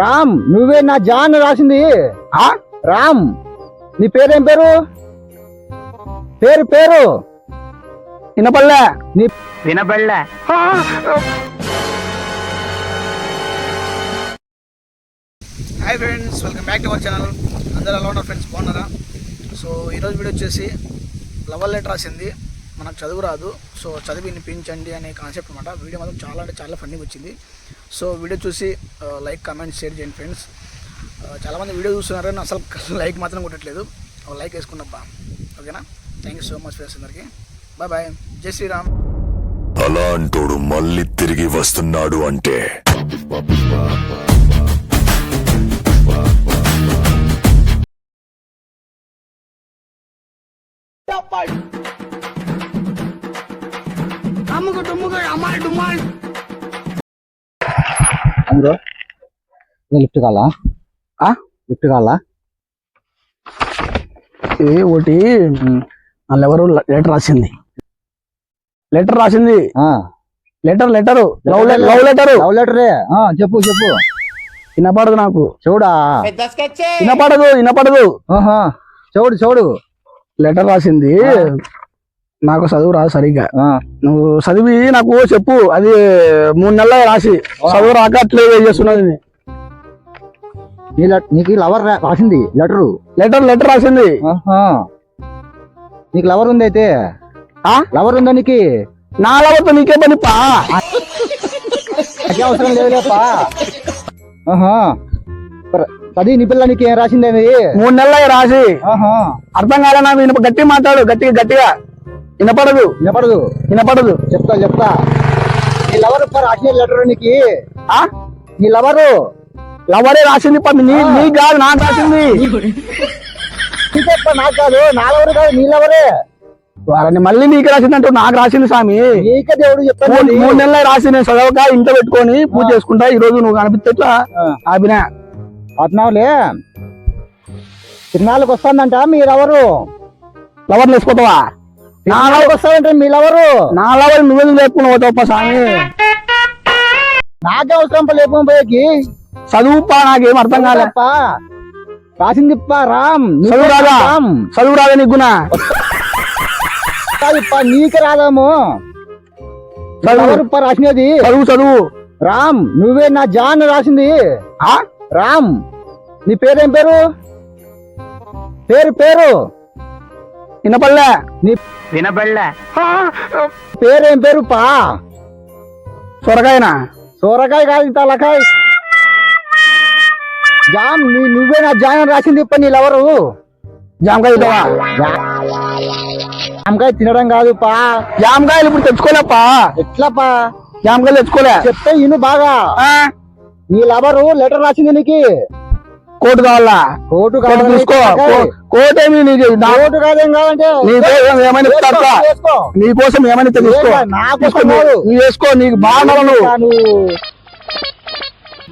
రామ్ నువ్వే నా జాన్ రాసింది. ఆ? రామ్ నీ పేరేం పేరు? పేరు పేరు. వినపడలే. నీ వినబడలే hi friends welcome back to our channel అందరూ ఎలా ఉన్నారు ఫ్రెండ్స్ బాగున్నారా? సో ఈరోజు వీడియో వచ్చేసి లవర్ లెటర్ రాసింది. మనకు చదువు రాదు. సో చదివి వినిపించండి అనే కాన్సెప్ట్ అనమాట వీడియో మాత్రం చాలా అంటే చాలా ఫన్నీగా వచ్చింది. సో వీడియో చూసి లైక్ కామెంట్ షేర్ చేయండి ఫ్రెండ్స్ చాలామంది వీడియో చూస్తున్నారు కానీ అసలు లైక్ మాత్రం కొట్టట్లేదు. లైక్ వేసుకున్నబ్బా ఓకేనా thank you so much friends అందరికీ. బాయ్ బాయ్ జై శ్రీరామ్. అలాంటోడు మళ్ళీ తిరిగి వస్తున్నాడు అంటే. అందులో లిఫ్ట్ కాలా ఆ? లిఫ్ట్ కాలా ఇది ఒకటి వాళ్ళు ఎవరు లెటర్ రాసింది? లెటర్ రాసింది. Letter letter. Love love letter. Love లెటరే. ఆ, చెప్పు చెప్పు. వినపడదు నాకు. చూడా వినపడదు వినపడదు. ఆహా. చూడు చూడు లెటర్ రాసింది. నాకు చదువు రాదు సరిగ్గా. నువ్వు చదివి నాకు చెప్పు అది మూడు నెలలు రాసి. చదువు రాక అట్లే చేస్తున్నది నీకు లవర్ రాసింది లెటరు? లెటర్ లెటర్ రాసింది. నీకు లవర్ ఉంది అయితే? ఆ? లవర్ ఉందా నీకు? నా లవతో నీకే పని పా. అవసరం లేదు లేపా ఆహా. ప్ర- అది నీ పిల్ల నీకు ఏం రాసింది మూడు నెలలు రాసి. అర్థం కాలే నాకు గట్టి మాట్లాడు గట్టిగా గట్టిగా. వినపడదు. వినపడదు. వినపడదు. చెప్తా చెప్తా. నీ లవర్ రాసిన లెటర్ నీకు? ఆ? నీ లవరు? లవరే రాసింది పని నీ నీ కాదు నాకు రాసింది. నాకు కాదు నా లవరు కాదు నీ లవరే. వారని మళ్ళీ నీకు రాసిందంటూ నాకు రాసింది స్వామి. నీకే దేవుడు చెప్పాను మూడు నెలలు రాసి నేను చదవక ఇంట్లో పెట్టుకొని పూజ చేసుకుంటా ఈ రోజు నువ్వు కనిపిస్తే ఇట్లా ఆపినా. అతున్నావులే తిరునాళ్ళకి వస్తానంట మీరెవరు లవర్. లేచిపోతావా? నా లవర్ తిరునాళ్ళకి వస్తానంటే మీరెవరు నా లవర్ నువ్వెందుకు లేపుకున్నావు తప్ప స్వామి? నాకే అవసరం లేపం పోయేకి. చదువుపా నాకేం అర్థం కాలే. పా రాసింది రామ్. నువ్వే చదువు రాదా? చదువు రాదా పా నీకే రాదాము. రాసినది. చదువు చదువు. రామ్ నువ్వే నా జాన్ రాసింది. ఆ? రామ్ నీ పేరేం పేరు? పేరు పేరు. వినపడలే? నీ పేరేం పేరు? పా. సొరకాయనా? సోరకాయ కాదు తలకాయ జామ్ నీ నువ్వే నా జాన్ రాసింది పా నీళ్ళెవరు జామకాయ జామకాయ తినడం కాదు పా. జామకాయలు ఇప్పుడు తెచ్చుకోలేపా ఎట్లా పా? జామకాయలు తెచ్చుకోలే. చెప్తే ఇను బాగా. ఆ? నీ లవరు లెటర్ రాసింది నీకు. కోటు కావాలా? కోటు కోటు కావాలి తీసుకో. కోటు ఏమి నీకు నా- కోటు కాదేం కావాలంటే నీ కోసం ఏమైనా వేసుకో, ఇస్తా. నీ కోసం ఏమైనా తీసుకో. నా కోసం. నువ్వు వేసుకో నీకు బాగుండాలి నువ్వు. నువ్వు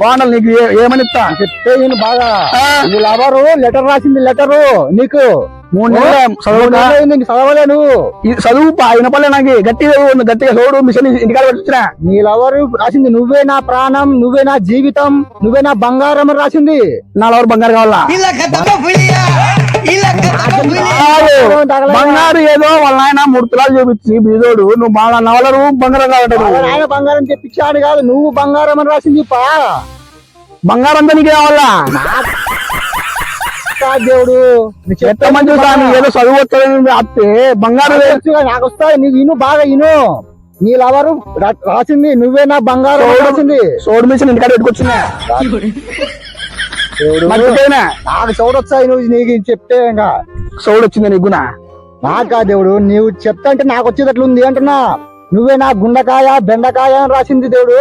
బాగుండాలి నీకు ఏమని ఇస్తా? చెప్తే ఈయన బాగా. ఆ? నీ లవరు లెటర్ రాసింది లెటరు నీకు. మూడు నెలలు చదవలే నువ్వు. చదువు వినపడలే నాకు. గట్టిగా గట్టిగా చదువు మిషన్ ఇంటికాడ వచ్చిన నీ లవరు రాసింది నువ్వే నా ప్రాణం నువ్వే నా జీవితం నువ్వే నా బంగారం రాసింది. నా లవర్ బంగారు కావాలా. బంగారు ఏదో వాళ్ళ ఆయన మూడు తులాలు చూపించి బీదోడు నువ్వు బాగా నవలరు బంగారం కావటం వాళ్ళ ఆయన బంగారం తెప్పించాడు కాదు నువ్వు బంగారం అని రాసింది పా. బంగారం అంతా నీకు కావాలా కాదు దేవుడు. నీకు ఎంత మంచి స్వామి ఏదో చదువు వస్తుంది అత్తే బంగారం నాకు వస్తాయి నీకు ఇను బాగా ఇను. నీ లవరు రాసింది నువ్వే నా బంగారం రాసింది. సోడు మిషన్ ఇంటికాడ పెట్టుకొచ్చిన. నాకు చూడొచ్చాయి నువ్వు నీకు చెప్తే ఇంకా. సోడు వచ్చింది నీకునా నాకా దేవుడు నీవు చెప్తా అంటే నాకు వచ్చేటట్లుంది అంటున్నా. నువ్వే నా గుండకాయ బెండకాయ అని రాసింది దేవుడు.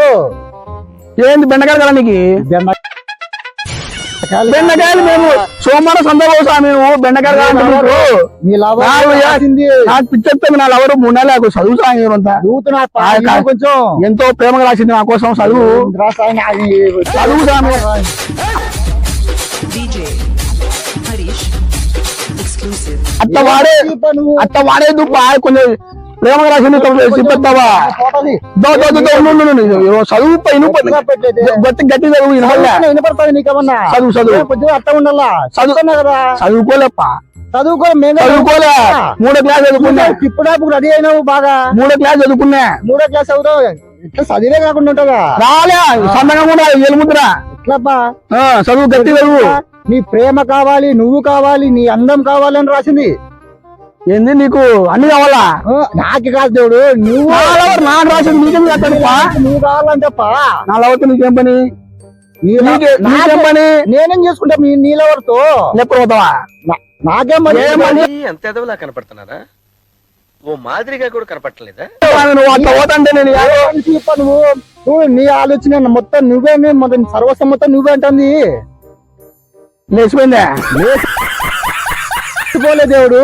ఏంది బెండకాయలు కదా నీకు? బెండకాయలు బెండకాయలు మేము సోమవారం సందర్భం స్వామి నువ్వు బెండకాయలు నీకు పిచ్చెత్తాను నా లవరు మూడు నెలలు నాకు చదువు సాయం కొంచెం. ఎంతో ప్రేమగా రాసింది నా కోసం చదువు. రాసాయన అది చదువు స్వామి. అట్లా వాడే అట్లా వాడే దుప్ప కొంచెం ప్రేమగా రాసింది చెప్పేస్తావా చదువు పై నువ్వు గట్టిగా పెట్టేది. గట్టి గట్టి చదువు వినపడుతుంది నీకేమన్నా? చదువు చదువు. అర్థం ఉండాలా? చదువుతున్నా కదా. చదువుకోలేప్ప. చదువుకో మేము చదువుకోలే. మూడో క్లాస్ చదువుకున్నా. ఇప్పుడు రెడీ అయినావు బాగా. మూడో క్లాస్ చదువుకున్నా. మూడో క్లాస్ చదువుతావు ఇట్లా చదివే కాకుండా ఉంటుందా? రాలే. సన్నగా కూడా ఎలుముద్ర ఎట్లబ్బా? ఆ, చదువు గట్టి చదువు. నీ ప్రేమ కావాలి నువ్వు కావాలి నీ అందం కావాలని రాసింది. ఏంది నీకు అన్ని కావాలా? నాకు కాదు దేవుడు నువ్వు. నా నాకు రాసింది నీకేం చేస్తాడు పా? నువ్వు కావాలంటే పా నా లవర్తో నీకేం పని? నీ- నీకే- పని? నేనేం చేసుకుంటా మీ నీలెవరితో ఎప్పుడు పోతావా? నా- నాకేం పని? అంత ఎదవలా కనపడుతున్నారా? ఓ మాదిరిగా కూడా కనపడలేదా నువ్వు అట్లా పోతాంటే నేను నువ్వు నువ్వు నీ ఆలోచన మొత్తం నువ్వే మొత్తం సర్వస్వం మొత్తం నువ్వే అంటుంది. లేచిపోయిందా? పోలే దేవుడు.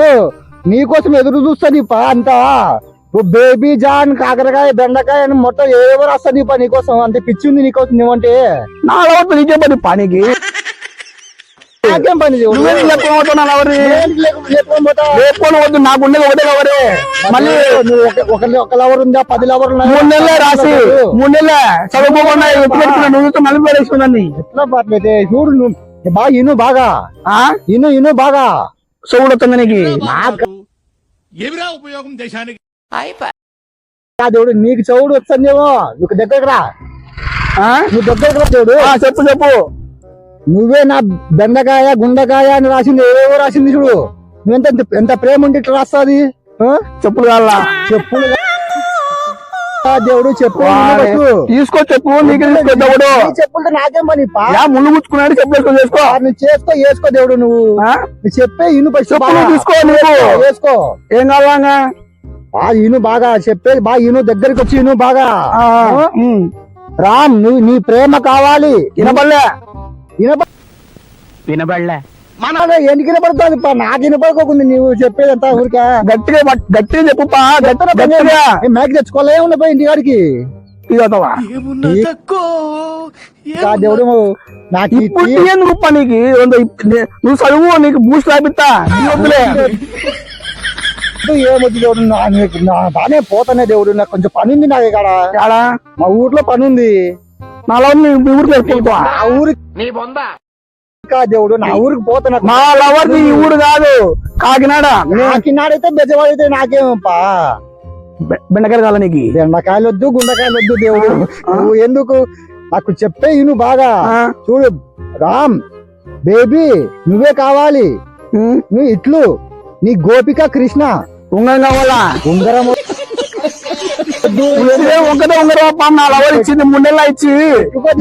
నీకోసం ఎదురు చూస్తా నీ పా అంతా. నువ్వు బేబీ జాన్ కాకరకాయ బెండకాయ అని మొత్తం ఏవో రాస్తా నీ పా నీకోసం. అంతే పిచ్చి ఉంది నీకోసం నువ్వంటే నా లవర్తో నీకేం పని పనికి. నాకేం పని వద్దు నాకు ఉండేది ఒకటే లవరే మళ్ళీ నువ్వు ఒక- లవర్ ఉందా? పది లవర్ మూడు నెలలే రాసి. మూడు నెలలే. చదువుకోకుండా ఎత్తు పెట్టుకున్నా నువ్వు నలుగు వేసుకుందని ఎట్లా పాటలైతే చూడు నువ్వు. బాగా ఇను బాగా. ఆ? ఇను ఇను బాగా. చెవుడు వస్తుంది నీకు నాకు ఏమిరా ఉపయోగం దేశానికి? ఆ దేవుడు నీకు చౌడు వస్తుందేమో నువ్వు దగ్గరకు రా. ఆ? నువ్వు దగ్గరకు రా దేవుడు. ఆ, చెప్పు చెప్పు. నువ్వే నా బెండకాయ గుండకాయ అని రాసింది. ఏవో రాసింది చూడు. నువ్వెంత ఎంత ప్రేమ ఉంటే ఇట్లా రాస్తాది? ఆ? చెప్పులు కావాలా? చెప్పులు దేవుడు చెప్పు తీసుకో చెప్పు నీకు తీసుకో దేవుడు. చెప్పులతో నాకేం పని? ముళ్ళు గుచ్చుకున్నాడు చెప్పు వేసుకో చేసుకో. నువ్వు చేసుకో వేసుకో దేవుడు నువ్వు. చెప్పే ఇను చెప్పులు బాగా. తీసుకో నువ్వు వేసుకో ఏం కావాలా బాగా ఇను బాగా చెప్పేది బాగా ఇను దగ్గరికి వచ్చి ఇను బాగా. రామ్ నువ్వు నీ ప్రేమ కావాలి. వినపడలే వినప వినపడలే ఎందుకు వినపడుతుంది పా? నాకు వినపడుకోకుంది నువ్వు చెప్పేది అంతా ఊరికే. గట్టిగా పట్- గట్టిగా చెప్పు పా. గట్టిగా మ్యాక్ తెచ్చుకోలే ఉండపోయి ఇంటి కాడికి. ఇదవుతావా ఆ దేవుడు నాకు ఈ ఇప్పుడు తీ- ఎందుకు పా నీకు? ఏందో ఇప్- నే- నువ్వు చదువు నీకు బూస్ట్ రాపిస్తా. నీ వద్దులే. వద్దు, ఏమొద్దు దేవుడు? నా- నీకు నా బానే పోతానే దేవుడు. నాకు కొంచెం పని ఉంది నాకు ఇక్కడ. మా ఊర్లో పని ఉంది. నా లవ్ నీ ఊరికి వెళ్ళిపోతావా కా దేవుడు? నా ఊరికి పోతా మా లవర్ నీ ఊరు కాదు. కాకినాడ. నాకిన్నాడైతే బెజవాడైతే నాకేమప్పా? బె- బెండకాయలు కాల నీకు? బెండకాయలు వద్దు గుండకాయలు వద్దు దేవుడు. నువ్వు ఎందుకు? నాకు చెప్పే ఇను బాగా? చూడు రామ్ బేబీ నువ్వే కావాలి. నువ్వు ఇట్లు. నీ గోపిక కృష్ణ. ఉంగరం కావాలా? ఉంగరం ఒకటే ఉంగరం అప్ప నా లవర్ ఇచ్చింది మూడేళ్ళ ఇచ్చి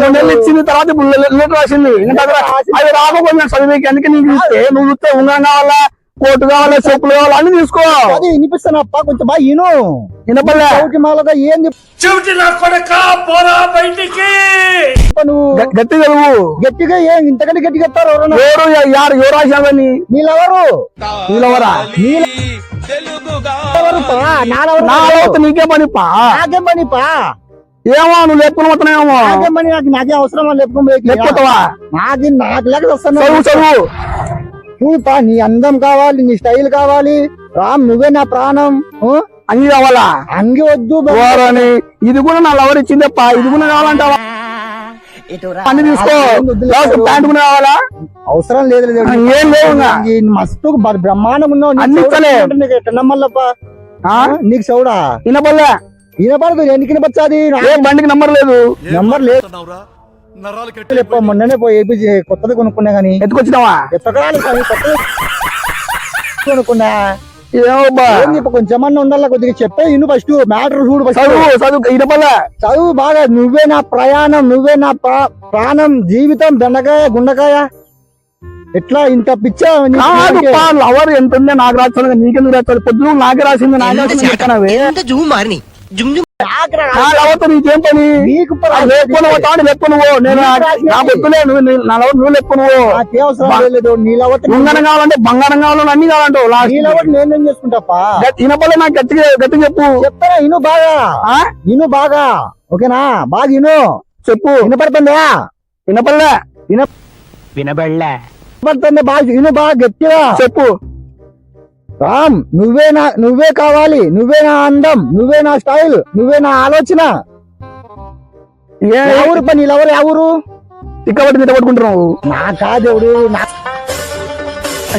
మూడేళ్ళు ఇచ్చింది తర్వాత ఇప్పుడు లెటర్ రాసింది. అది రాకపోతే చదివేకి అందుకే నీకు ఇస్తే. నువ్వు చూస్తే ఉంగరం కావాలా కోటు కావాలా చెప్పులు కావాలా అన్ని తీసుకో. అది వినిపిస్తానప్ప కొంచెం బాగా మాలగా ఏం చెవిటి నా కొడక పోరా బయటికి. చెప్ప నువ్వు. గట్టిగా ఏం ఇంతకంటే గట్టిగా ఎవరు యారు ఎవరు రాశావని నీళ్ళెవరు నీలవరా? ఎవరు నాలెవరు నా లవత నీకే పని పా నాకేం పని పా ఏమో నువ్వు లేపుకుని పోతున్నావేమో నాకేం పని నాకు నాకే అవసరం లేకపోతే లేకపోతావా నాకు నాకు లేక వస్తాను. చదువు చదువు. చూడు పా నీ అందం కావాలి నీ స్టైల్ కావాలి. రామ్ నువ్వే నా ప్రాణం? అన్ని కావాలా? అంగి వద్దు ఇది కూడా నా లవర్ ఇచ్చిందే పా ఇది కూడా కావాలంటావా? అన్ని తీసుకో ప్యాంట్ కూడా కావాలా? అవసరం లేదు ఏం లేవు మస్తు బ- బ్రహ్మాండంగా ఉన్నావు నీకు అన్ని నమ్మల్లప్పా ఆ? నీకు చౌడా వినపడలే. వినపడదు. ఎందుకు వినపచ్చాది ఏ బండికి నంబర్ లేదు. నెంబర్ లేదు. మొన్ననే పోయి ఏపీ కొత్తది కొనుక్కున్నా గానీ. ఎత్తుకొచ్చినావా? ఎత్తకరాలి కొత్తది కొనుక్కున్నా. ఏమో బా. ఏం చెప్పు కొంచెం అన్న ఉండాలి కొద్దిగా చెప్పే ఇను ఫస్ట్ మ్యాటర్ చూడు చదువు చదువు వినపడలే చదువు బాగా నువ్వే నా ప్రయాణం నువ్వే నా ప్రా- ప్రాణం జీవితం బెండకాయ గుండకాయ. ఎట్లా ఇంత పిచ్చా లవర్ ఎంత ఉందో నాకు రాస్తాను నీకెందుకు రాస్తాడు? పొద్దున నాకే రాసింది నాకే రాసింది చెప్తానవే. జూమ్ మారిని నీకేం పని? నువ్వు నేను. నా బొత్తులే నువ్వు నీ- లవర్ నువ్వు లేపు నువ్వు ఉంగరం కావాలంటే బంగారం కావాలంటే అన్ని కావాలంటావు. నేనేం చేసుకుంటాపా వినపడలే నాకు గట్టిగా గట్టి చెప్పు. చెప్తారా ఇను బాగా. ఆ? ఇను బాగా. ఓకేనా? బాగా ఇను. చెప్పు. వినపడుతుందా? వినపడలే వినపడుతుంది? బాగా ఇను బాగా గట్టిగా. చెప్పు. రామ్ నువ్వే నా నువ్వే కావాలి నువ్వే నా అందం నువ్వే నా స్టైల్ నువ్వే నా ఆలోచన. ఏ ఎవరు పని ఎవరు? ఎవరు తిట్ట పట్టుకుంటున్నావు. నా కాదేవుడు నా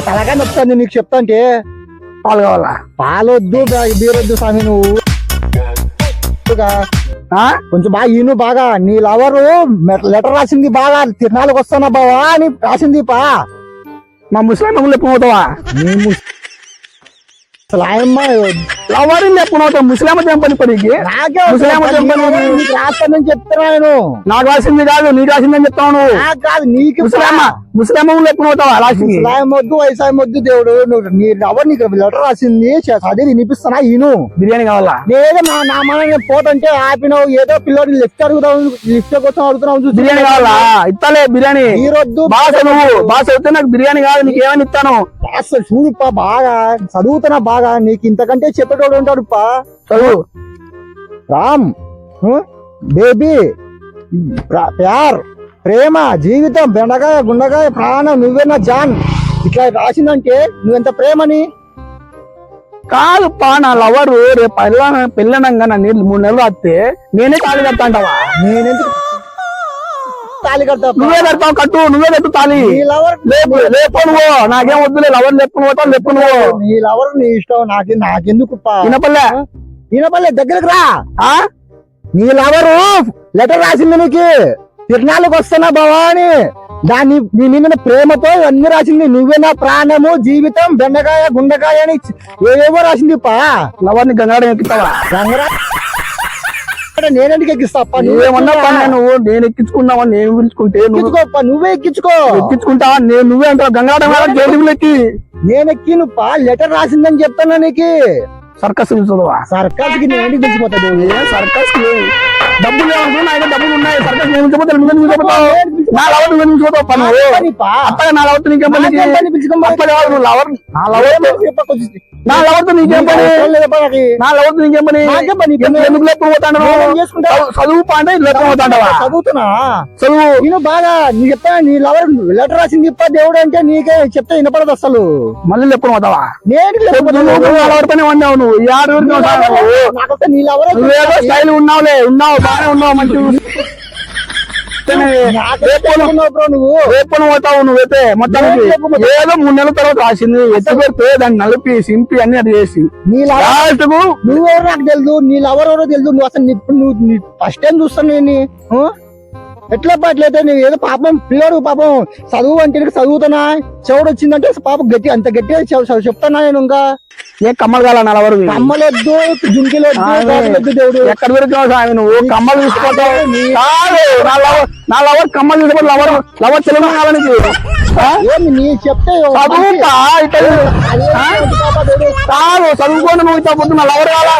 తలగా నొప్పుతుంది నీకు చెప్తాంటే. పాలు కావాలా? పాలొద్దు బీరొద్దు స్వామి నువ్వు? కొంచెం బాగా ఈను బాగా. నీ లవరు లెటర్ రాసింది బాగా తిరణాలకు వస్తానా బావా అని రాసింది పా. మా ముస్లిం అమ్ములు ఎప్పుడు పోతావా నీ ముస్- అసలు ఆయమ్మ లవర్ ఎప్పుడు పోతావు ముస్లిం ఏం పని పనికి నీకు రాస్తానని చెప్తున్నా నేను. నాకు రాసింది కాదు నీకు రాసిందని నాకు కాదు నీకు ముస్లిం ముస్లిం అమ్ములు ఎప్పుడు పోతావా లాస్ట్ ముసలాయం వద్దు వయసాయం వద్దు దేవుడు. నువ్వు నీ నీకు లెటర్ రాసింది? చదివి వినిపిస్తున్నా ఈను బిర్యానీ కావాలా? లేదు నా నా మన పోతుంటే ఆపినావు. ఏదో పిల్లోడి లిఫ్ట్ అడుగుతావు లిఫ్ట్ కోసం అడుగుతున్నావు బిర్యానీ కావాలా? ఇస్తాలే బిర్యానీ. ఈరొద్దు బాస్ నువ్వు బాస్ అయితే నాకు బిర్యానీ కాదు నీకు ఏమని ఇస్తాను అసలు చూడుపా బాగా చదువుతున్నా బాగా నీకు ఇంతకంటే చెప్పేటోడు ఉంటాడు పా చదువు. రామ్ బేబీ ప్యార్ ప్రేమ జీవితం బెండకాయ గుండకాయ ప్రాణం నువ్వే నా జాన్. ఇట్లా రాసిందంటే నువ్వెంత ప్రేమని? కాదు పా నా లవరు రేపు పెళ్ళనంగా నా నీళ్ళు మూడు నెలలు వస్తే నేనే తాళి కడతా నేనెందుకు తాళి నువ్వే కడతావు కట్టు నువ్వే కట్టు తాళి. నీ లవర్ లేపు లేపు నువ్వు నాకేం వద్దులే లవర్ లేపు పోతావు లేపు నువ్వు నీ లవర్ నీ ఇష్టం నాకు నాకెందుకు వినపల్లే వినపల్లె దగ్గరకు రా. ఆ? నీ లవరు లెటర్ రాసింది నీకు. తిరణాలకు వస్తున్నా బావా అని దాన్ని నీ మీద ప్రేమతో అన్ని రాసింది నువ్వే నా ప్రాణము జీవితం బెండకాయ గుండకాయ అని ఏవేవో రాసింది పా లవర్ని గంగాడ ఎక్కిస్తావా? రంగరా నేనెందుకు ఎక్కిస్తా అప్ప? నువ్వే నువ్వేమన్నా. నువ్వు నేను ఎక్కించుకున్నావని నేను పిలుచుకుంటే నువ్వు ఎక్కించుకో అప్ప, నువ్వే ఎక్కించుకో. ఎక్కించుకుంటావా నేను నువ్వే అంటావు? గంగాడ జైలు ఎక్కి. నేను ఎక్కిను పా లెటర్ రాసిందని చెప్తాను నీకు. సర్కస్ సర్కస్కి నేను ఎందుకు తెలిసిపోతాడు ఏ సర్కస్ డబ్బులు డబ్బులు ఉన్నాయి సర్కస్ నేను చూపోతాను నువ్వు ఎందుకు చూపోతావు నా లవర్ నువ్వు పని పని. అత్తగా నా లవర్ నీకేం పని పని నువ్వు నా లవర్ నా లవర్తో నీకేం పని నా లవర్తో నీకేం పని? పని? ఎందుకు- లేపు పోతాడు? చదువు అంటే పోతాండవా? చదువుతున్నా? చదువు నేను బాగా నీ చెప్తా నీ లవర్ లెటర్ రాసింది చెప్పా దేవుడు అంటే నీకే చెప్తే వినపడదు అసలు. మళ్ళీ లేపు పోతావా? నేను లవర్ తోనే ఉన్నావు నువ్వు. నీ లవర్ నువ్వేదో స్టైల్ ఉన్నావులే. ఉన్నావు బాగానే ఉన్నావు మంచి రేపు పోతావు నువ్వైతే మొత్తానికి ఏదో మూడు నెలల తర్వాత రాసింది. ఎత్తు పెడితే దాన్ని నలిపి సింపి అన్ని అది చేసి. నువ్వెవరో నాకు తెలుసు నీ లవర్ ఎవరో తెలుసు నువ్వు అసలు నువ్వు ఫస్ట్ టైం చూస్తాను నేను? ఎట్లా అట్లయితే నువ్వు ఏదో పాపం పిల్లడు పాపం చదువు అంటే నీకు చదువుతున్నా. చెవుడు వచ్చిందంటే పాపం గట్టి అంత గట్టిగా చెప్- చెప్- చెప్తానా నేను ఇంకా. ఏ కమ్మలు కాల నలవరు? కమ్మలొద్దు జుంకిలొద్దు దేవుడు. ఎక్కడ దొరికినావు స్వామి నువ్వు? కమ్మలు తీసుకుంటావు కాదు నా లవర్ కమ్మలు తీసుకుంటే లవర్ లవర్ తెలుగు కావాలని ఏంది నీ చెప్తే ఓ చదువు మంచి- కా, ఇట్లా అదే ఆ? మంచి పాప దేవుడు. కాదు చదువుకోండి నువ్వు ఇట్లా పొద్దున్న లవర్ వదిలేపా.